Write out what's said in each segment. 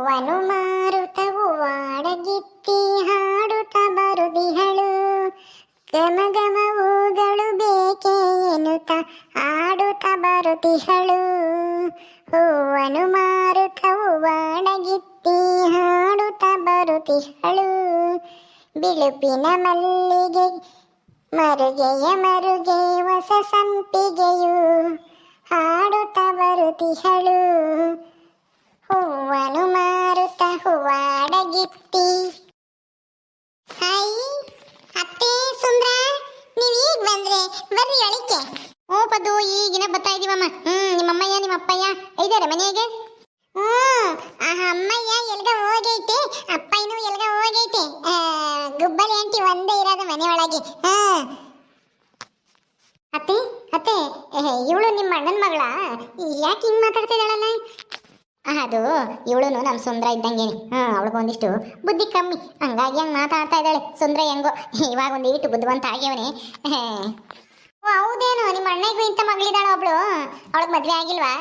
ಹೂವನು ಮಾರುತವು ವಾಡಗಿತ್ತಿ ಹಾಡುತ್ತ ಬರುದಿಹಳು. ಗಮ ಗಮ ಹೂಗಳು ಬೇಕೆ ಎನ್ನುತ್ತ ಆಡುತ್ತ ಬರುತ್ತಿಹಳು ಹೂವನು ಮಾರುತವು ವಾಡಗಿತ್ತಿ ಹಾಡುತ್ತ ಬರುತ್ತಿಹಳು ಬಿಳುಪಿನ ಮಲ್ಲಿಗೆ, ಮರುಗೆಯ ಮರುಗೆ, ಹೊಸ ಸಂಪಿಗೆಯು ಹಾಡುತ್ತ ಬರುತ್ತಿಹಳು ಹೂವನು ಮಾರುತ ಹೂವಾಡಗಿತ್ತಿ ಹಾಯ್, ಅತ್ತೆ ಸುಂದ್ರ, ನೀವ್ ಈಗ ಬಂದ್ರೆ ಬರ್ರಿ ಒಳಕ್ಕೆ ಓ ಪದು ಈಗಿನ ಬರ್ತಾ ಇದೀವಮ್ಮ. ಹ್ಮ್ ನಿಮ್ಮ ಅಪ್ಪಯ್ಯ ಇದಾರೆ ಮನೆಗೆ? ಹ್ಮ್ ಆ ಅಮ್ಮಯ್ಯ ಎಲ್ಗ ಹೋಗೈತೆ, ಅಪ್ಪಯ್ಯನು ಎಲ್ಗ ಹೋಗೈತೆ. ಗುಬ್ಬಲಿ ಆಂಟಿ ಒಂದೇ ಇರೋದು ಮನೆ ಒಳಗೆ ಹಾ ಅತ್ತೆ ಅತ್ತೆ ಇವಳು ನಿಮ್ಮ ಅಣ್ಣನ ಮಗಳ? ಯಾಕೆ ಹಿಂಗ್ ಮಾತಾಡ್ತಿದ್ದಾಳಲ್ಲ? ಅದು ಇವಳು ನಮ್ಮ ಸುಂದ್ರ ಇದ್ದಂಗೇನೆ. ಹಾಂ, ಅವಳಿಗೆ ಒಂದಿಷ್ಟು ಬುದ್ಧಿ ಕಮ್ಮಿ. ಹಂಗಾಗಿ ಹಂಗೆ ಮಾತಾಡ್ತಾ ಇದ್ದಾಳೆ. ಸುಂದ್ರ ಹೆಂಗೋ. ಇವಾಗ ಒಂದು ಇಟ್ಟು ಬುದ್ಧಿವಂತ ಆಗ್ಯವನೆ. ಹೌದೇನು, ನಿಮ್ಮ ಅಣ್ಣಗೂ ಇಂಥ ಮಗಳಿದ್ದಾಳೆ ಒಬ್ಳು? ಅವಳಿಗೆ ಮದುವೆ ಆಗಿಲ್ವಾ?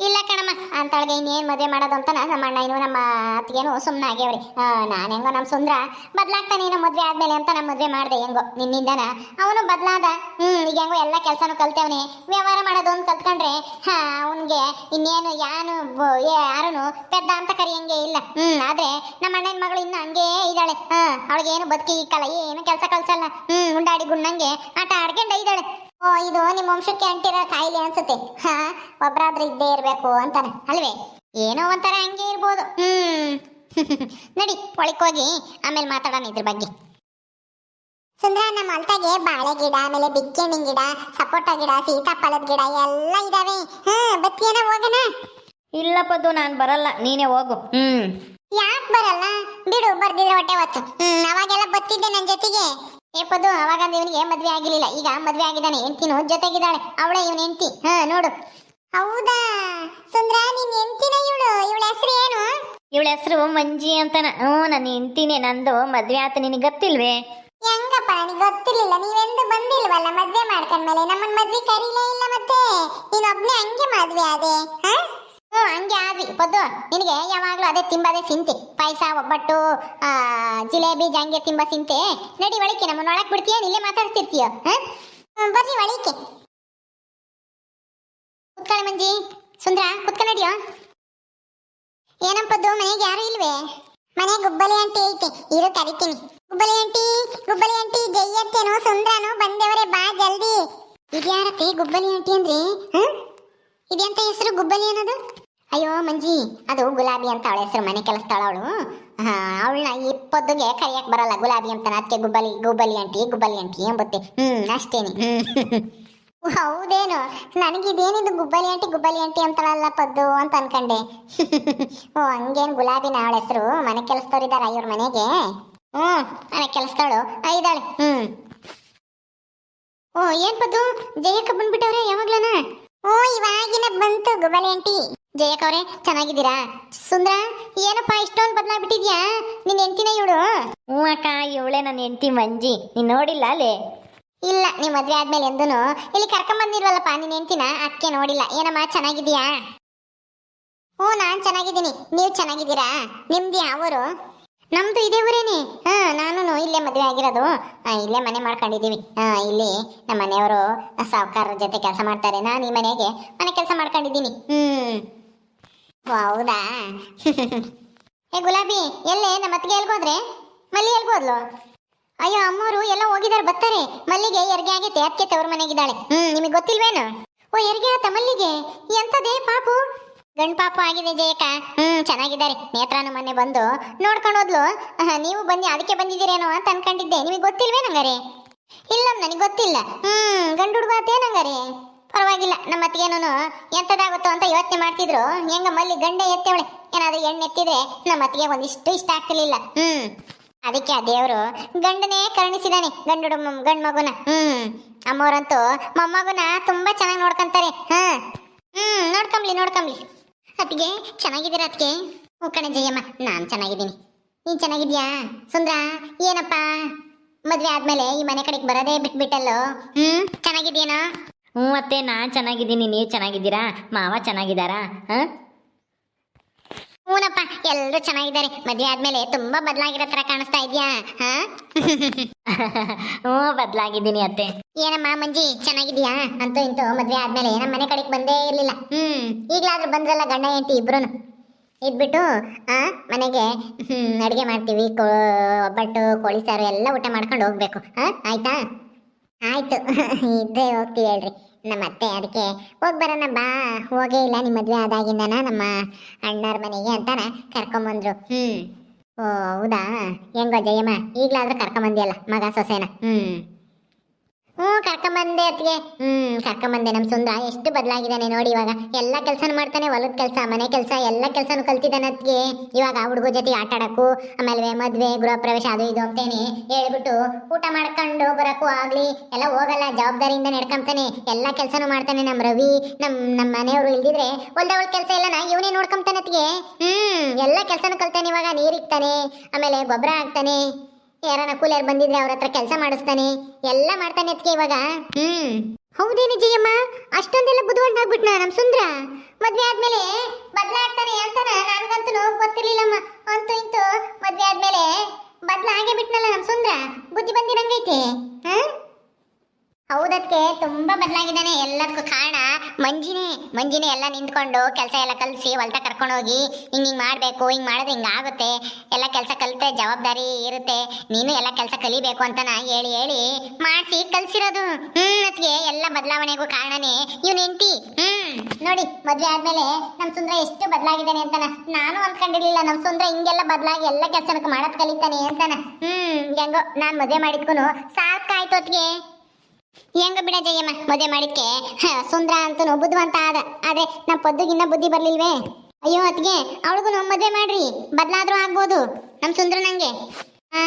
ಇಲ್ಲ ಕಣಮ್ಮ ಅಂತಳಿಗೆ ಇನ್ನೇನು ಮದುವೆ ಮಾಡೋದು ಅಂತ ನಮ್ಮ ಅಣ್ಣ ಇನ್ನು ನಮ್ಮ ಅತ್ತಿಗೇನು ಸುಮ್ಮನೆ ಆಗ್ಯಾವ್ರಿ. ನಾನು ಹೆಂಗೋ ನಮ್ಮ ಸುಂದ್ರ ಬದಲಾಗ್ತಾನೆ ಏನೋ ಮದುವೆ ಆದ್ಮೇಲೆ ಅಂತ ನಮ್ಮ ಮದುವೆ ಮಾಡಿದೆ ಹೆಂಗೋ ನಿನ್ನಿಂದನ. ಅವನು ಬದಲಾದ ಹ್ಞೂ ಈಗ ಹೆಂಗೋ ಎಲ್ಲ ಕೆಲಸನೂ ಕಲ್ತೇವನಿ. ವ್ಯವಹಾರ ಮಾಡೋದು ಅಂತ ಕಲ್ತ್ಕೊಂಡ್ರೆ, ಹಾಂ, ಅವನಿಗೆ ಇನ್ನೇನು ಯಾನು ಯಾರೂ ಪೆದ್ದ ಅಂತ ಕರಿಯಂಗೆ ಇಲ್ಲ. ಹ್ಞೂ ಆದರೆ ನಮ್ಮ ಅಣ್ಣನ ಮಗಳು ಇನ್ನೂ ಹಂಗೆ ಇದ್ದಾಳೆ. ಹಾಂ ಅವಳಿಗೆ ಏನು ಬದುಕಿ ಇಕ್ಕಲ್ಲ ಏನು ಕೆಲಸ ಕಲ್ಸಲ್ಲ. ಹ್ಞೂ ಉಂಡಾಡಿ ಗುಣ್ಣಂಗೆ ಆಟ ಆಡ್ಕೊಂಡು ಇದ್ದಾಳೆ. ಇದು ನಿಮ್ಮ ವಂಶಕ್ಕೆ ಅಂಟಿರೋ ಕಾಯಿಲೆ ಅನ್ಸುತ್ತೆ. ಹಾ ಒಬ್ರಾದ್ರೂ ಇದ್ದೇ ಇರಬೇಕು ಅಂತಾನೆ ಅಲ್ವೇ? ಏನೋ ಒಂಥರ ಹಂಗೆ ಇರ್ಬೋದು. ಹ್ಮ್. ನಡಿ ಒಳಕ್ ಹೋಗಿ ಆಮೇಲೆ ಮಾತಾಡೋಣ ಇದ್ರ ಬಗ್ಗೆ. ಸುಂದ್ರ ನಮ್ಮ ಹೊಲ್ತಾಗೆ ಬಾಳೆ ಗಿಡ ಆಮೇಲೆ ಬಿಕ್ಕಣ್ಣಿನ ಗಿಡ ಸಪೋಟ ಗಿಡ ಸೀತಾಫಲದ ಗಿಡ ಎಲ್ಲ ಇದಾವೆ. ಹ್ಮ್ ಬತ್ತಿಯನ ಹೋಗನ? ಇಲ್ಲ ಪದ್ದು ನಾನು ಬರಲ್ಲ. ನೀನೇ ಹೋಗು. ಹ್ಮ್. ಯಾಕೆ ಬರಲ್ಲ? ಬಿಡು ಬರ್ದಿದ್ರೆ ಹೊಟ್ಟೆ ಹೊತ್ತು. ಹ್ಮ್ ಅವಾಗೆಲ್ಲ ಬತ್ತಿದ್ದೆ ನನ್ನ ಜೊತೆಗೆ. ಏಪದು ಅವಾಗ ಇವನಿಗೆ ಮದ್ವೆ ಆಗಿರ್ಲಿಲ್ಲ. ಈಗ ಮದ್ವೆ ಆಗಿದ್ದಾನೆ ಹೆಂಡ್ತಿನು ಜೊತೆಗಿದ್ದಾಳೆ. ಅವಳೇ ಇವನ ಹೆಂಡ್ತಿ. ಹಾ ನೋಡು. ಹೌದಾ? ಸುಂದ್ರ ನಿನ್ ಹೆಂಡ್ತಿನ ಇವಳು? ಇವಳ ಹೆಸರು ಏನು? ಇವಳ ಹೆಸರು ಮಂಜಿ ಅಂತನ. ಹ್ಞೂ ನನ್ನ ಹೆಂಡ್ತಿನೇ. ನಂದು ಮದ್ವೆ ಆತ ನಿನಗೆ ಗೊತ್ತಿಲ್ವೇ? ಹೆಂಗಪ್ಪ ನನಗೆ ಗೊತ್ತಿರ್ಲಿಲ್ಲ. ನೀವೆಂದು ಬಂದಿಲ್ವಲ್ಲ ಮದ್ವೆ ಮಾಡ್ಕೊಂಡ್ಮೇಲೆ? ನಮ್ಮನ್ನ ಮದ್ವೆ ಕರೀಲೇ ಇಲ್ಲ ಮತ್ತೆ. ನೀನ್ ಒಬ್ನೇ ಹಂಗೆ ಮದ್ವೆ ಆದೆ ಹಾ? ಹಂಗೆ ಆದ್ರಿ. ಪದ್ದು, ನಿನಗೆ ಯಾವಾಗಲೂ ಅದೇ ತಿಂಬದೇ ಸಿಂತೆ. ಪಾಯಸ, ಒಬ್ಬಟ್ಟು ಜಿಲೇಬಿ, ಜಂಗೆ ತಿಂಬ ಸಿಂತೆ. ನಡಿ ಒಳಕ್ಕೆ, ನಮ್ಮನ್ನ ಒಳಗೆ ಬಿಡ್ತೀಯ? ಇಲ್ಲೇ ಮಾತಾಡ್ತಿರ್ತೀಯ, ಹಾ? ಬರ್ರಿ ಒಳಕ್ಕೆ. ಕುತ್ಕೊಳ್ಳಿ ಮಂಜಿ. ಸುಂದ್ರ, ಕುತ್ಕ ನಡಿಯೋ. ಏನಪ್ಪದ್ದು ಮನೆಗೆ ಯಾರು ಇಲ್ವೇ? ಮನೆ ಗುಬ್ಬಲಿ ಆಂಟಿ ಐತೆ. ಇರು, ಕರಿತೀನಿ. ಗುಬ್ಬಲಿ ಆಂಟಿ ಗುಬ್ಬಲಿ ಆಂಟಿ ಜಯ್ಯತ್ತೇನೋ ಸುಂದ್ರನೋ, ಬಂದವರೇ ಬಾ ಜಲ್ದಿ. ಇದ್ಯಾರತ್ತೆ ಗುಬ್ಬಲಿ ಆಂಟಿ ಅಂದ್ರೆ ಹ್ಮ್ ಇದೆಂತ ಹೆಸರು ಗುಬ್ಬಲಿ ಅನ್ನೋದು? ಅಯ್ಯೋ, ಮಂಜಿ, ಅದು ಗುಲಾಬಿ ಅಂತ ಅವಳ ಹೆಸರು, ಮನೆ ಕೆಲಸದಾಳ ಅವಳು. ಅವಳನ್ನ ಇಪ್ಪತ್ತಿಗೆ ಕರಿಯಕ್ಕೆ ಬರಲ್ಲ, ಗುಲಾಬಿ ಅಂತ ಅದಕ್ಕೆ ಗುಬ್ಬಲಿ ಗುಬ್ಬಲಿ ಅಂಟಿ ಗುಬ್ಬಲಿ ಅಂಟಿ ಎಂಬತ್ತೆ. ಹ್ಮ್, ಅಷ್ಟೇನೆ. ಹ್ಞೂ ಹೌದೇನು, ನನಗಿದೇನಿದು ಗುಬ್ಬಲಿ ಅಂಟಿ ಗುಬ್ಬಲಿ ಅಂಟಿ ಅಂತಾಳಲ್ಲ ಪದ್ದು ಅಂತ ಅನ್ಕಂಡೆ. ಓ, ಹಂಗೇನು ಗುಲಾಬಿನ ಅವಳ ಹೆಸರು? ಮನೆ ಕೆಲಸದವ್ರಿದಾರ ಇವ್ರ ಮನೆಗೆ? ಹ್ಞೂ ಮನೆ ಕೆಲಸದವಳು. ಇದ್ದಾಳೆ. ಹ್ಞೂ ಓ, ಏನ್ ಪದ್ದು? ಜಯಕ್ಕ ಬಂದ್ಬಿಟ್ಟವ್ರೆ ಯಾವಾಗ್ಲನ? ಓ, ಇವಾಗಿನ ಬಂತು ಗುಬ್ಬಲಿ ಆಂಟಿ ಜಯಕ್ಕ ಅವ್ರೆ ಚೆನ್ನಾಗಿದ್ದೀರಾ? ಸುಂದ್ರ ಏನಪ್ಪ ಇಷ್ಟೊಂದು ಬದಲಾಗ್ಬಿಟ್ಟಿದ್ಯಾ? ನಿನ್ ಹೆಂಡತಿನ ಇವಳು? ಹ್ಞೂ ಅಕ್ಕ ಇವಳೇ ನನ್ನ ಹೆಂಡತಿ ಮಂಜಿ. ನೀನು ನೋಡಿಲ್ಲ ಅಲ್ಲೇ? ಇಲ್ಲ ನೀವ್ ಮದ್ವೆ ಆದ್ಮೇಲೆ ಎಂದೂನು? ಇಲ್ಲಿ ಕರ್ಕೊಂಡ್ ಬಂದಿಲ್ವಲ್ಲಪ್ಪ ಹೆಂಡತಿನ? ಅಕ್ಕೆ ನೋಡಿಲ್ಲ. ಏನಮ್ಮ ಚೆನ್ನಾಗಿದ್ಯಾ ಹ್ಞೂ ನಾನು ಚೆನ್ನಾಗಿದ್ದೀನಿ. ನೀವು ಚೆನ್ನಾಗಿದ್ದೀರಾ? ನಿಮ್ದು ಯಾವರು ನಮ್ದು ಇದೇ ಊರೇನೆ. ಹಾ ನಾನು ಇಲ್ಲೇ ಮದುವೆ ಆಗಿರೋದು. ಇಲ್ಲೇ ಮನೆ ಮಾಡ್ಕೊಂಡಿದ್ದೀವಿ. ಇಲ್ಲಿ ನಮ್ಮ ಮನೆಯವರು ಸಾವುಕಾರರ ಜೊತೆ ಕೆಲಸ ಮಾಡ್ತಾರೆ. ನಾನು ಈ ಮನೆಗೆ ಮನೆ ಕೆಲಸ ಮಾಡ್ಕೊಂಡಿದ್ದೀನಿ. ಹ್ಮ್. ಹೌದಾ? ಏ ಗುಲಾಬಿ, ಎಲ್ಲೇ? ನಮ್ಮ ಅತ್ತಿಗೆ ಎಲ್ಗೋದ್ರೆ ಮಲ್ಲಿ ಎಲ್ಗೋದ್ಲು ಅಯ್ಯೋ ಅಮ್ಮವರು ಎಲ್ಲ ಹೋಗಿದಾರೆ, ಬರ್ತಾರೆ. ಮಲ್ಲಿಗೆ ಎರ್ಗೆ ಆಗೈತೆ ಅದಕ್ಕೆ ತವ್ರ ಮನೆಗಿದ್ದಾಳೆ. ಹ್ಮ್, ನಿಮಗೆ ಗೊತ್ತಿಲ್ವೇನು? ಓ, ಎರ್ಗೆ ಆತ ಮಲ್ಲಿಗೆ. ಎಂತದೇ ಪಾಪು. ಗಂಡ್ ಪಾಪು ಆಗಿದೆ ಜಯಕ. ಹ್ಮ್, ಚೆನ್ನಾಗಿದ್ದಾರೆ. ನೇತ್ರಾನು ಮೊನ್ನೆ ಬಂದು ನೋಡ್ಕೊಂಡು ಹೋದ್ಲು. ನೀವು ಬನ್ನಿ, ಅದಕ್ಕೆ ಬಂದಿದ್ದೀರೇನೋ ಅಂತ ಅನ್ಕೊಂಡಿದ್ದೆ. ನಿಮಗೆ ಗೊತ್ತಿಲ್ವೇ ನಂಗಾರೆ ಇಲ್ಲ ನನಗೆ ಗೊತ್ತಿಲ್ಲ. ಹ್ಮ್, ಗಂಡು ಹುಡುಗ ಆತೇನಂಗಾರೆ ಪರವಾಗಿಲ್ಲ, ನಮ್ಮ ಅತ್ತಿಗೆನೂ ಎಂತದಾಗುತ್ತೋ ಅಂತ ಯೋಚನೆ ಮಾಡ್ತಿದ್ರು. ಹೆಂಗ ಮಲ್ಲಿ ಗಂಡೆ ಎತ್ತವಳೆ ಏನಾದ್ರೂ ಎಣ್ಣೆ ಎತ್ತಿದ್ರೆ ನಮ್ಮ ಅತ್ತಿಗೆ ಒಂದಿಷ್ಟು ಇಷ್ಟ ಆಗ್ತಿರ್ಲಿಲ್ಲ. ಹ್ಮ್. ಅದಕ್ಕೆ ಆ ದೇವರು ಗಂಡನೇ ಕರುಣಿಸಿದಾನೆ ಗಂಡು ಗಂಡು ಮಗುನ ಹ್ಮ್. ಅಮ್ಮವ್ರಂತೂ ಮೊಮ್ಮಗುನ ತುಂಬಾ ಚೆನ್ನಾಗಿ ನೋಡ್ಕೊಂತಾರೆ. ಹಾ. ಹ್ಮ್, ನೋಡ್ಕೊಂಬ್ಲಿ ನೋಡ್ಕೊಂಬ್ಲಿ. ಅತ್ತಿಗೆ, ಚೆನ್ನಾಗಿದ್ದೀರ ಅತ್ತಿಗೆ? ಹ್ಞೂ ಕಣೆ ಜಯಮ್ಮ, ನಾನು ಚೆನ್ನಾಗಿದ್ದೀನಿ. ನೀನು ಚೆನ್ನಾಗಿದ್ಯಾ ಸುಂದ್ರ, ಏನಪ್ಪ? ಮದ್ವೆ ಆದಮೇಲೆ ಈ ಮನೆ ಕಡೆಗೆ ಬರೋದೇ ಬಿಟ್ಬಿಟ್ಟಲ್ಲೋ? ಹ್ಮ್ ಚೆನ್ನಾಗಿದ್ಯೇನೋ ಹ್ಞೂ ಅತ್ತೆ, ನಾನು ಚೆನ್ನಾಗಿದ್ದೀನಿ, ನೀವು ಚೆನ್ನಾಗಿದ್ದೀರಾ? ಮಾವ ಚೆನ್ನಾಗಿದ್ದಾರಾ? ಹಾಂ? ಹ್ಞೂನಪ್ಪ ಎಲ್ಲರೂ ಚೆನ್ನಾಗಿದ್ದಾರೆ. ಮದುವೆ ಆದ್ಮೇಲೆ ತುಂಬಾ ಬದಲಾಗಿರೋ ತರ ಕಾಣಿಸ್ತಾ ಇದೆಯಾ? ಹಾ? ಹ್ಞೂ, ಬದಲಾಗಿದ್ದೀನಿ ಅತ್ತೆ. ಏನಮ್ಮ ಮಂಜಿ ಚೆನ್ನಾಗಿದ್ಯಾ ಅಂತೂ ಇಂತೂ ಮದುವೆ ಆದಮೇಲೆ ನಮ್ಮ ಮನೆ ಕಡೆಗೆ ಬಂದೇ ಇರಲಿಲ್ಲ. ಹ್ಮ್, ಈಗಲಾದ್ರೂ ಬಂದ್ರಲ್ಲ ಗಂಡ ಹೆಂಡತಿ ಇಬ್ರುನು. ಇದ್ಬಿಟ್ಟು, ಆ, ಮನೆಗೆ, ಹ್ಮ್, ಅಡಿಗೆ ಮಾಡ್ತೀವಿ, ಕೋ, ಒಬ್ಬಟ್ಟು, ಕೋಳಿ ಸಾರು ಎಲ್ಲ ಊಟ ಮಾಡ್ಕೊಂಡು ಹೋಗ್ಬೇಕು. ಹಾ, ಆಯ್ತಾ? ಆಯ್ತು, ಇದ್ದೇ ಹೋಗ್ತೀವಿ ಹೇಳ್ರಿ. ನಮ್ಮ ಅತ್ತೆ ಅದಕ್ಕೆ, ಹೋಗಿ ಬರೋಣ, ಬಾ, ಹೋಗೇ ಇಲ್ಲ ನಿಮ್ಮ ಮದುವೆ ಆದಾಗಿಂದನ ನಮ್ಮ ಅಣ್ಣರ ಮನೆಗೆ ಅಂತಾನ ಕರ್ಕೊಂಬಂದ್ರು. ಹ್ಮ್. ಓ, ಹೌದಾ? ಹೆಂಗೋ ಜಯಮ್ಮ, ಈಗಲಾದ್ರೂ ಕರ್ಕೊಂಬಂದಿಯಲ್ಲ ಮಗ ಸೊಸೆನ? ಹ್ಮ್. ಹ್ಞೂ, ಕರ್ಕೊಂಬಂದೆ ಅತ್ತಿಗೆ. ಹ್ಮ್ ಕರ್ಕೊಂಬಂದೆ. ನಮ್ಮ ಸುಂದ್ರ ಎಷ್ಟು ಬದಲಾಗಿದ್ದಾನೆ ನೋಡಿ ಇವಾಗ. ಎಲ್ಲ ಕೆಲಸನೂ ಮಾಡ್ತಾನೆ, ಹೊಲದ ಕೆಲಸ, ಮನೆ ಕೆಲಸ, ಎಲ್ಲ ಕೆಲಸನೂ ಕಲ್ತಿದ್ದಾನೆ ಅತ್ತಿಗೆ. ಇವಾಗ ಹುಡುಗ ಜೊತೆ ಆಟ ಆಮೇಲೆ ಮದ್ವೆ, ಗೃಹ ಪ್ರವೇಶ, ಅದು ಇದು ಅಂತೇನೆ ಹೇಳ್ಬಿಟ್ಟು ಊಟ ಮಾಡ್ಕೊಂಡು ಬರೋಕ್ಕೂ ಆಗ್ಲಿ. ಎಲ್ಲ ಹೋಗಲ್ಲ, ಜವಾಬ್ದಾರಿಯಿಂದ ನಡ್ಕೊಂತಾನೆ ಎಲ್ಲ ಕೆಲಸನೂ ಮಾಡ್ತಾನೆ ನಮ್ಮ ರವಿ, ನಮ್ ನಮ್ಮ ಮನೆಯವರು ಇಲ್ದಿದ್ರೆ ಹೊಲ್ದವಳ ಕೆಲಸ ಎಲ್ಲನ ಇವನೇ ನೋಡ್ಕೊಂತಾನೆ ಅತ್ತಿಗೆ. ಹ್ಮ್ ಎಲ್ಲ ಕೆಲಸನೂ ಕಲ್ತಾನೆ ಇವಾಗ, ನೀರಿಕ್ತಾನೆ, ಆಮೇಲೆ ಗೊಬ್ಬರ ಹಾಕ್ತಾನೆ. ಯಾರನ್ನ ಕೂಲಿಯರ್ ಬಂದಿದ್ರೆ ಅವ್ರ ಹತ್ರ ಕೆಲಸ ಮಾಡಿಸ್ತಾನೆ ಎಲ್ಲ ಮಾಡ್ತಾನೆ ಅದಕ್ಕೆ ಇವಾಗ. ಹ್ಮ್. ಹೌದೇನು ಜಯಮ್ಮ? ಅಷ್ಟೊಂದೆಲ್ಲ ಬುದ್ಧಿವಂತಾಗ್ಬಿಟ್ನ ನಮ್ ಸುಂದ್ರ? ಮದ್ವೆ ಆದ್ಮೇಲೆ ಬದ್ಲಾಗ್ತಾನೆ ಅಂತಾನ? ನನ್ಗಂತೂ ಗೊತ್ತಿರ್ಲಿಲ್ಲಮ್ಮ. ಅಂತೂ ಇಂತು ಮದ್ವೆ ಆದ್ಮೇಲೆ ಬದ್ಲಾಗೆ ಬಿಟ್ನಲ್ಲ ನಮ್ ಸುಂದ್ರ? ಬುದ್ಧಿ ಬಂದಿರಂಗೈತೆ. ಹಾ? ಹೌದಕ್ಕೆ ತುಂಬಾ ಬದಲಾಗಿದ್ದಾನೆ ಎಲ್ಲದಕ್ಕೂ ಕಾರಣ. ಮಂಜಿನೇ ಮಂಜಿನೇ ಎಲ್ಲ ನಿಂತ್ಕೊಂಡು ಕೆಲಸ ಎಲ್ಲ ಕಲಿಸಿ ಹೊಲ್ಟ ಕರ್ಕೊಂಡು ಹೋಗಿ ಹಿಂಗ್ ಹಿಂಗ್ ಮಾಡ್ಬೇಕು, ಹಿಂಗ್ ಮಾಡಿದ್ರೆ ಹಿಂಗ್ ಆಗುತ್ತೆ. ಎಲ್ಲ ಕೆಲಸ ಕಲಿತೆ ಜವಾಬ್ದಾರಿ ಇರುತ್ತೆ. ನೀನು ಎಲ್ಲ ಕೆಲಸ ಕಲಿಬೇಕು ಅಂತನ ಹೇಳಿ ಹೇಳಿ ಮಾಡಿಸಿ ಕಲ್ಸಿರೋದು. ಅದಕ್ಕೆ ಎಲ್ಲ ಬದಲಾವಣೆಗೂ ಕಾರಣನೇ ಇವ್ ಹೆಂಡತಿ. ಹ್ಮ್, ನೋಡಿ ಮದ್ವೆ ಆದ್ಮೇಲೆ ನಮ್ ಸುಂದ್ರ ಎಷ್ಟು ಬದಲಾಗಿದ್ದಾನೆ ಅಂತಾನ. ನಾನು ಅನ್ಕೊಂಡಿರ್ಲಿಲ್ಲ ನಮ್ ಸುಂದ್ರ ಹಿಂಗೆಲ್ಲ ಬದಲಾಗಿ ಎಲ್ಲ ಕೆಲಸನಕ್ಕೆ ಮಾಡೋದ್ ಕಲಿತಾನೆ ಅಂತಾನ. ಹ್ಮ್, ಹೆಂಗೋ ನಾನ್ ಮದ್ವೆ ಮಾಡಿದ್ಕೂ ಸಾಕಾಯ್ತು ಅದ್ಗೆ ಹೆಂಗ ಬಿಡ ಜಯಮ್ಮ ಮದುವೆ ಮಾಡಿದ್ಕೆ? ಹ, ಸುಂದ್ರ ಅಂತ ಬುದ್ಧಿವಂತ ಆದ. ಆದ್ರೆ ನಮ್ಮ ಪದ್ದುಗಿನ್ನ ಬುದ್ಧಿ ಬರ್ಲಿಲ್ವೇ? ಅಯ್ಯೋ ಅತ್ಗೆ ಅವಳಿಗೂ ಮದುವೆ ಮಾಡ್ರಿ. ಬದ್ಲಾದ್ರೂ ಆಗ್ಬೋದು. ನಮ್ ಸುಂದ್ರ ನಂಗೆ. ಆ?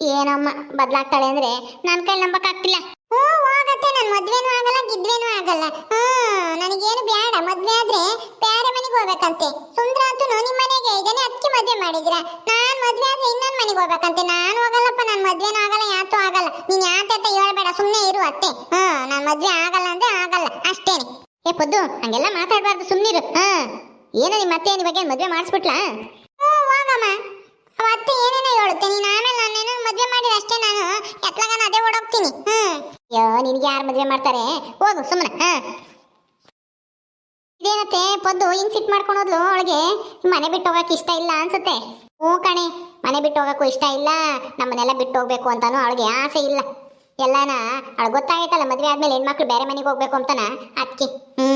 ಏನಮ್ಮ ಬದ್ಲಾಗ್ತಾಳೆ ಅಂದ್ರೆ ನನ್ ಕೈ ನಂಬಕ್ ಆಗ್ತಿಲ್ಲ ಹ್ಞೂ ಹೋಗತ್ತೆ ನನ್ ಮದ್ವೆನೂ ಆಗಲ್ಲ, ಗಿದ್ವೇನೂ ಆಗಲ್ಲ. ಹ್ಮ್ ನನಗೇನು ಬೇಡ ಮದ್ವೆ ಆದ್ರೆ ಬೇರೆ ಮನೆಗೆ ಹೋಗ್ಬೇಕಂತೆ. ಸುಂದ್ರ ಅಂತೂ ನಿಮ್ಮ ಮನೆಗೆ ಇದ್ದಾನೆ ಅದಕ್ಕೆ ಮದ್ವೆ ಮಾಡಿದ್ರ. ನಾನ್ ಮದ್ವೆ ಆದ್ರೆ ಇನ್ನೊಂದ್ ಮನೆಗೆ ಹೋಗ್ಬೇಕಂತೆ. ನಾನು ಹೋಗಲ್ಲಪ್ಪ, ನನ್ ಮದ್ವೆನೂ ಆಗಲ್ಲ, ಯಾತೂ ಆಗಲ್ಲ. ನೀನ್ ಯಾತ ಅಂತ ಹೇಳ್ಬೇಡ ಸುಮ್ಮನೆ ಇರು ಅತ್ತೆ. ಹ್ಮ್ ನಾನು ಮದ್ವೆ ಆಗಲ್ಲ ಅಂದ್ರೆ ಆಗಲ್ಲ, ಅಷ್ಟೇನೆ. ಏ, ಪೊದ್ದು, ಹಂಗೆಲ್ಲ ಮಾತಾಡ್ಬಾರ್ದು ಸುಮ್ಮನಿರು ಹಾ ಏನೋ ನಿಮ್ಮ ನಿನ್ ಬಗ್ಗೆ ಮದ್ವೆ ಮಾಡಿಸ್ಬಿಟ್ಲಾ? ಹ್ಞೂ, ಹೋಗಮ್ಮ. ಅವ ಅತ್ತೆ ಏನೇನೋ ಹೇಳುತ್ತೆ, ನೀನು ಆಮೇಲೆ ನಾನೇನು ಮದ್ವೆ ಮಾಡಿದ್ರೆ ಅಷ್ಟೇ ನಾನು ಎತ್ಲಾಗ ಅದೇ ಓಡೋಗ್ತೀನಿ. ಹ್ಞೂ ಅಯ್ಯೋ, ನಿನಗೆ ಯಾರು ಮದುವೆ ಮಾಡ್ತಾರೆ? ಹೋಗು ಸುಮ್ಮನೆ ಹಾಂ. ಇದೇನತ್ತೆ, ಪದ್ದು ಹಿಂಗೆ ಸಿಟ್ ಮಾಡ್ಕೊಂಡು ಹೋದ್ಲು ಅವಳಿಗೆ? ಮನೆ ಬಿಟ್ಟು ಹೋಗಕ್ಕೆ ಇಷ್ಟ ಇಲ್ಲ ಅನ್ಸುತ್ತೆ. ಹ್ಞೂ ಕಣೆ, ಮನೆ ಬಿಟ್ಟು ಹೋಗಕ್ಕೂ ಇಷ್ಟ ಇಲ್ಲ. ನಮ್ಮನ್ನೆಲ್ಲ ಬಿಟ್ಟು ಹೋಗ್ಬೇಕು ಅಂತಾನು ಅವಳಿಗೆ ಆಸೆ ಇಲ್ಲ. ಎಲ್ಲಾನ ಅವಳು ಗೊತ್ತಾಗೈತಲ್ಲ ಮದುವೆ ಆದ್ಮೇಲೆ ಹೆಣ್ಮಕ್ಳು ಬೇರೆ ಮನೆಗೆ ಹೋಗ್ಬೇಕು ಅಂತಾನ ಅದಕ್ಕೆ ಹ್ಞೂ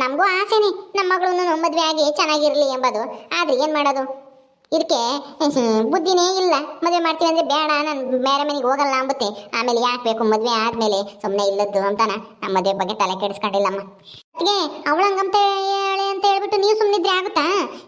ನಮಗೂ ಆಸೆನೆ ನಮ್ಮ ಮಗಳು ಮದುವೆ ಆಗಿ ಚೆನ್ನಾಗಿರಲಿ ಎಂಬುದು. ಆದ್ರೆ ಏನು ಮಾಡೋದು? ಇದಕ್ಕೆ ಬುದ್ಧಿನೇ ಇಲ್ಲ. ಮದುವೆ ಮಾಡ್ತೀನಿ ಅಂದ್ರೆ ಬೇಡ, ನಾನು ಬೇರೆ ಮನೆಗೆ ಹೋಗಲ್ಲ ಅಂಬುತ್ತೆ. ಆಮೇಲೆ ಯಾಕೆ ಬೇಕು, ಮದುವೆ ಆದ್ಮೇಲೆ ಸುಮ್ಮನೆ ಇಲ್ಲದ್ದು ಅಂತಾನ. ನಮ್ಮ ಮದುವೆ ಬಗ್ಗೆ ತಲೆ ಕೆಡಿಸ್ಕೊಂಡಿಲ್ಲಮ್ಮ. ಅದಕ್ಕೆ ಅವಳಂಗಂತ ಅಂತ ಹೇಳ್ಬಿಟ್ಟು ನೀವು ಸುಮ್ಮನಿದ್ರೆ ಆಗುತ್ತಾ?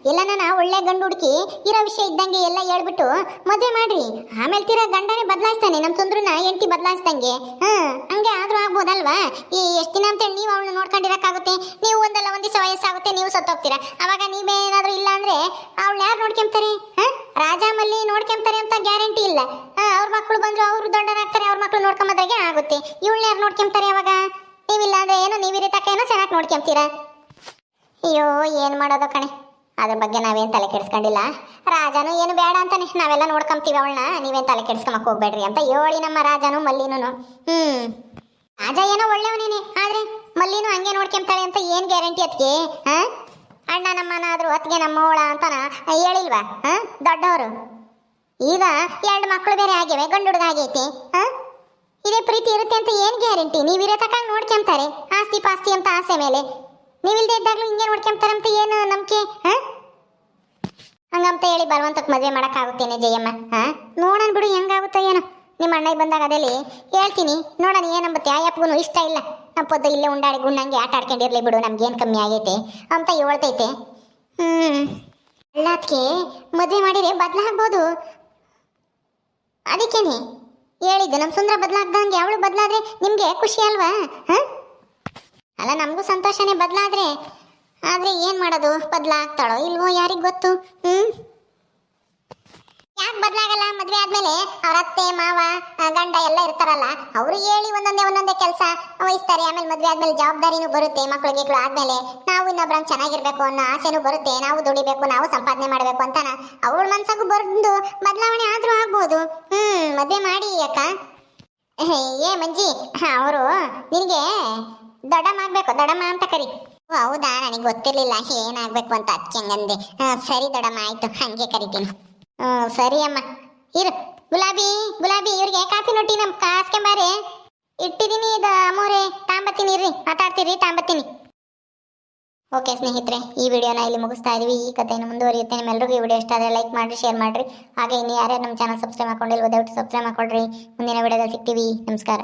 ಇಲ್ಲ ನಾನು ಒಳ್ಳೆ ಗಂಡು ಹುಡುಕಿ ಇರೋ ವಿಷಯ ಇದ್ದಂಗೆ ಎಲ್ಲ ಹೇಳ್ಬಿಟ್ಟು ಮದುವೆ ಮಾಡ್ರಿ. ಆಮೇಲೆ ತೀರಾ ಗಂಡನೇ ಬದಲಾಯಿಸ್ತಾನೆ ನಮ್ಮ ಸುಂದ್ರನ ಹೆಂಡತಿ ಬದಲಾಯಿಸ್ದಂಗೆ. ಹಾ, ಹಂಗೆ ಆದ್ರೂ ಆಗ್ಬೋದಲ್ವಾ? ಈ ಎಷ್ಟು ದಿನ ಅಂತ ನೀವು ಅವಳನ್ನ ನೋಡ್ಕೊಂಡಿರಕ್ಕಾಗುತ್ತೆ? ನೀವು ಒಂದಲ್ಲ ಒಂದು ದಿವಸ ವಯಸ್ಸಾಗುತ್ತೆ, ನೀವು ಸತ್ತೋಗ್ತೀರಾ? ಅವಾಗ ನೀವೇನಾದ್ರೂ ಇಲ್ಲ ಅಂದ್ರೆ ಅವಳು ಯಾರು ನೋಡ್ಕೊಂತಾರೆ ಹಾ? ರಾಜಾಮಲ್ಲಿ ನೋಡ್ಕೊಂತಾರೆ ಅಂತ ಗ್ಯಾರಂಟಿ ಇಲ್ಲ. ಅವ್ರ ಮಕ್ಕಳು ಬಂದ್ರು ಅವರು ದೊಡ್ಡರಾಗ್ತಾರೆ, ಅವ್ರ ಮಕ್ಕಳು ನೋಡ್ಕೊಂಬದ್ರಾಗೆ ಆಗುತ್ತೆ. ಇವಳು ಯಾರು ನೋಡ್ಕೊಂತಾರೆ ಅವಾಗ? ನೀವಿಲ್ಲ ಅಂದ್ರೆ ಏನೋ, ನೀವಿರಿ ತಕ್ಕ ಏನೋ ಚೆನ್ನಾಗಿ ನೋಡ್ಕೊಂತೀರಾ ಅಯ್ಯೋ, ಏನು ಮಾಡೋದು ಕಣೆ? ಅದ್ರ ಬಗ್ಗೆ ನಾವೇನು ತಲೆ ಕೆಡಿಸ್ಕೊಂಡಿಲ್ಲ. ರಾಜನು ಏನು ಬೇಡ ಅಂತಾನೆ. ನಾವೆಲ್ಲ ನೋಡ್ಕೊಂತೀವಿ ಅವಳನ್ನ. ನೀವೇನು ತಲೆ ಕೆಡಿಸ್ಕೊಂಬಕ್ ಹೋಗ್ಬೇಡ್ರಿ ಅಂತ ಹೇಳಿ ನಮ್ಮ ರಾಜನು ಮಲ್ಲಿನೂ ಹ್ಮ್. ರಾಜ ಏನೋ ಒಳ್ಳೆಯವನೇನೆ, ಆದ್ರೆ ಮಲ್ಲಿನೂ ಹಂಗೆ ನೋಡ್ಕೊಂತಾಳೆ ಅಂತ ಏನು ಗ್ಯಾರಂಟಿ ಅದಕ್ಕೆ ಹಾ? ಅಣ್ಣ ನಮ್ಮನಾದರೂ ಅತ್ತಿಗೆ ನಮ್ಮವಳ ಅಂತಾನ ಹೇಳಿಲ್ವಾ? ಹಾಂ? ದೊಡ್ಡವರು. ಈಗ ಎರಡು ಮಕ್ಕಳು ಬೇರೆ ಆಗಿವೆ ಗಂಡು ಹುಡುಗ ಆಗೈತಿ ಹಾ? ಇದೇ ಪ್ರೀತಿ ಇರುತ್ತೆ ಅಂತ ಏನು ಗ್ಯಾರಂಟಿ? ನೀವಿರೋ ತಕ್ಕ ನೋಡ್ಕೊಂತಾರೆ ಆಸ್ತಿ ಪಾಸ್ತಿ ಅಂತ ಆಸೆ ಮೇಲೆ. ನೀವಿಲ್ದೇ ಇದ್ದಾಗ್ಲೂ ಹಿಂಗೆ ನೋಡ್ಕೊಂತಾರೆ ಅಂತ ಏನು ನಂಬಿಕೆ ಹಂಗಂತ ಹೇಳಿ ಬಲವಂತಕ್ಕೆ ಮದುವೆ ಮಾಡೋಕ್ಕಾಗುತ್ತೇನೆ ಜಯಮ್ಮ, ಹಾಂ? ನೋಡೋಣ ಬಿಡು, ಹೆಂಗಾಗುತ್ತೆ ಏನೋ. ನಿಮ್ಮ ಅಣ್ಣಗೆ ಬಂದಾಗ ಅದಲ್ಲಿ? ಹೇಳ್ತೀನಿ, ನೋಡೋಣ ಏನಂಬತ್ತೆ ಆ ಅಪ್ಪಗೂ ಇಷ್ಟ ಇಲ್ಲ. ನಮ್ಮ ಪದ್ದು ಇಲ್ಲೇ ಉಂಡಾಡಿ ಗುಣ್ಣಂಗೆ ಆಟ ಆಡ್ಕೊಂಡಿರ್ಲಿ ಬಿಡು, ನಮ್ಗೇನು ಕಮ್ಮಿ ಆಗೈತೆ ಅಂತ ಹೇಳ್ತೈತೆ. ಹ್ಞೂ ಅಲ್ಲದಕ್ಕೆ ಮದುವೆ ಮಾಡಿದ್ರೆ ಬದಲಾಗ್ಬೋದು ಅದಕ್ಕೇನೆ, ಹೇಳಿದ್ದು ನಮ್ಮ ಸುಂದರ ಬದಲಾಗ್ದಂಗೆ ಅವಳು ಬದಲಾದ್ರೆ ನಿಮಗೆ ಖುಷಿ ಅಲ್ವಾ, ಹ? ಅಲ್ಲ, ನಮಗೂ ಸಂತೋಷನೇ ಬದಲಾದ್ರೆ. ಆದ್ರೆ ಏನ್ ಮಾಡೋದು? ಬದಲಾಗ್ತಾಳೋ ಇಲ್ವೋ ಯಾರಿಗ್ ಗೊತ್ತು? ಹ್ಮ್? ಯಾಕೆ ಬದಲಾಗಲ್ಲ? ಮದ್ವೆ ಆದ್ಮೇಲೆ ಅವ್ರ ಅತ್ತೆ, ಮಾವ ಗಂಡ ಎಲ್ಲ ಇರ್ತಾರಲ್ಲ, ಅವರು ಹೇಳಿ ಒಂದೊಂದೇ ಒಂದೊಂದೇ ಕೆಲಸ ವಹಿಸ್ತಾರೆ. ಆಮೇಲೆ ಮದ್ವೆ ಆದ್ಮೇಲೆ ಜವಾಬ್ದಾರಿನೂ ಬರುತ್ತೆ ಮಕ್ಳು ಗಿಕ್ಳು ಆದ್ಮೇಲೆ. ನಾವು ಇನ್ನೊಬ್ರ ಚೆನ್ನಾಗಿರ್ಬೇಕು ಅನ್ನೋ ಆಸೆನೂ ಬರುತ್ತೆ. ನಾವು ದುಡಿಬೇಕು, ನಾವು ಸಂಪಾದನೆ ಮಾಡ್ಬೇಕು ಅಂತಾನ ಅವ್ರ ಮನ್ಸಾಗೂ ಬಂದು ಬದಲಾವಣೆ ಆದ್ರೂ ಆಗ್ಬೋದು. ಹ್ಮ್, ಮದ್ವೆ ಮಾಡಿ ಅಕ್ಕ. ಏ, ಮಂಜಿ, ಅವರು ನಿನಗೆ ದೊಡ್ಡಮ್ಮ ಆಗ್ಬೇಕು ದಡಮ್ಮ ಅಂತ ಕರಿ. ಓ, ಹೌದಾ? ನನಗೆ ಗೊತ್ತಿರಲಿಲ್ಲ. ಏನಾಗ್ಬೇಕು ಅಂತ ಹಚ್ಚಂಗಂದೆ ಹಂಗಂದೆ. ಸರಿ ದಡಮ್ಮ ಆಯ್ತು. ಹಂಗೆ ಕರಿತೀನಿ. ಹ್ಮ್ ಸರಿ ಅಮ್ಮ. ಇರು. ಗುಲಾಬಿ ಗುಲಾಬಿ ಇವ್ರಿಗೆ ಕಾಫಿ ನೊಟ್ಟಿ ನಮ್ಮ ಕಾಸ್ಕೆಂಬಾರಿ. ಇಟ್ಟಿದ್ದೀನಿ ಇದು ಅಮೋರೆ. ತಾಂಬತ್ತೀನಿ ಇರ್ರಿ. ಮಾತಾಡ್ತೀರಿ ತಾಂಬತ್ತೀನಿ. ಓಕೆ ಸ್ನೇಹಿತರೆ ಈ ವಿಡಿಯೋನ ಇಲ್ಲಿ ಮುಗಿಸ್ತಾ ಇದೀವಿ. ಈ ಕಥೆಯನ್ನು ಮುಂದುವರಿಯುತ್ತೆ ನಿಮ್ಮೆಲ್ಲರಿಗೂ ಈ ವಿಡಿಯೋ ಇಷ್ಟ ಆದರೆ ಲೈಕ್ ಮಾಡಿ ಶೇರ್ ಮಾಡಿರಿ. ಹಾಗೆ ಇನ್ನು ಯಾರ್ಯಾರು ನಮ್ಮ ಚಾನಲ್ ಸಬ್ಸ್ಕ್ರೈಬ್ ಮಾಡ್ಕೊಂಡಿಲ್ಲ ದಯವಿಟ್ಟು ಸಬ್ಸ್ಕ್ರೈಬ್ ಮಾಡ್ಕೊಳ್ರಿ ಮುಂದಿನ ವಿಡಿಯೋದಲ್ಲಿ ಸಿಗ್ತೀವಿ. ನಮಸ್ಕಾರ.